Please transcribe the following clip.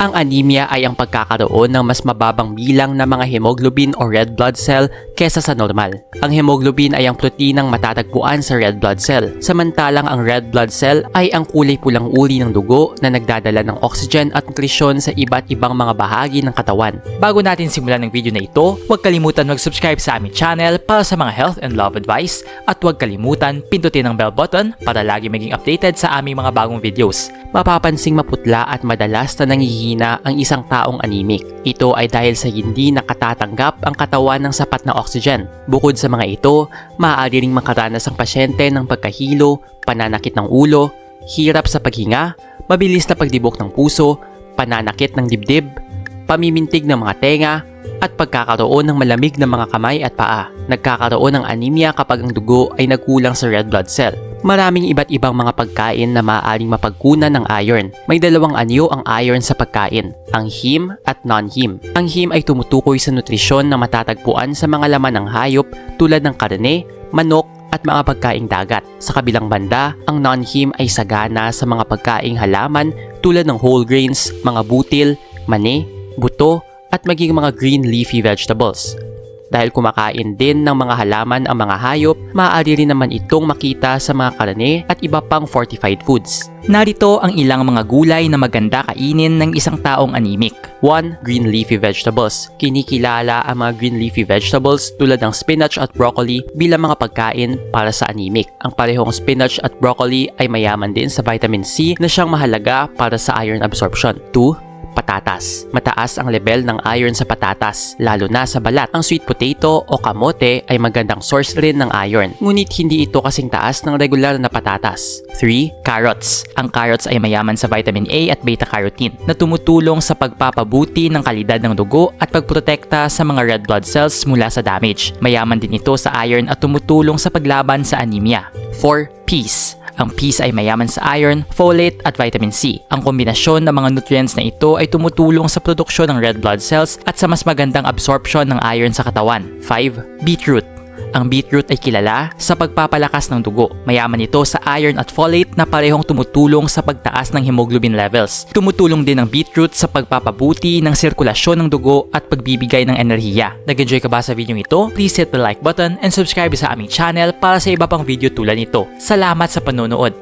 Ang anemia ay ang pagkakaroon ng mas mababang bilang ng mga hemoglobin o red blood cell kesa sa normal. Ang hemoglobin ay ang proteinang matatagpuan sa red blood cell, samantalang ang red blood cell ay ang kulay pulang uri ng dugo na nagdadala ng oxygen at nutrisyon sa iba't ibang mga bahagi ng katawan. Bago natin simulan ng video na ito, huwag kalimutan mag-subscribe sa aming channel para sa mga health and love advice at huwag kalimutan pindutin ang bell button para lagi maging updated sa aming mga bagong videos. Mapapansing maputla at madalas na nangihina ang isang taong anemic. Ito ay dahil sa hindi nakatatanggap ang katawan ng sapat na oxygen. Bukod sa mga ito, maaari ring makaranas ang pasyente ng pagkahilo, pananakit ng ulo, hirap sa paghinga, mabilis na pagdibok ng puso, pananakit ng dibdib, pamimintig ng mga tenga, at pagkakaroon ng malamig na mga kamay at paa. Nagkakaroon ng anemia kapag ang dugo ay nagkulang sa red blood cell. Maraming iba't ibang mga pagkain na maaaring mapagkunan ng iron. May dalawang anyo ang iron sa pagkain, ang heme at non-heme. Ang heme ay tumutukoy sa nutrisyon na matatagpuan sa mga laman ng hayop tulad ng karne, manok, at mga pagkaing dagat. Sa kabilang banda, ang non-heme ay sagana sa mga pagkaing halaman tulad ng whole grains, mga butil, mani, buto, at maging mga green leafy vegetables. Dahil kumakain din ng mga halaman ang mga hayop, maaari rin naman itong makita sa mga karne at iba pang fortified foods. Narito ang ilang mga gulay na maganda kainin ng isang taong anemic. 1. Green leafy vegetables. Kinikilala ang mga green leafy vegetables tulad ng spinach at broccoli bilang mga pagkain para sa anemic. Ang parehong spinach at broccoli ay mayaman din sa vitamin C na siyang mahalaga para sa iron absorption. 2 patatas. Mataas ang level ng iron sa patatas, lalo na sa balat. Ang sweet potato o kamote ay magandang source rin ng iron, ngunit hindi ito kasing taas ng regular na patatas. 3. Carrots. Ang carrots ay mayaman sa vitamin A at beta-carotene na tumutulong sa pagpapabuti ng kalidad ng dugo at pagprotekta sa mga red blood cells mula sa damage. Mayaman din ito sa iron at tumutulong sa paglaban sa anemia. 4. Peas. Ang peas ay mayaman sa iron, folate at vitamin C. Ang kombinasyon ng mga nutrients na ito ay tumutulong sa produksyon ng red blood cells at sa mas magandang absorption ng iron sa katawan. 5. Beetroot. Ang beetroot ay kilala sa pagpapalakas ng dugo. Mayaman ito sa iron at folate na parehong tumutulong sa pagtaas ng hemoglobin levels. Tumutulong din ang beetroot sa pagpapabuti ng sirkulasyon ng dugo at pagbibigay ng enerhiya. Nag-enjoy ka ba sa video ito? Please hit the like button and subscribe sa aming channel para sa iba pang video tulad nito. Salamat sa panonood!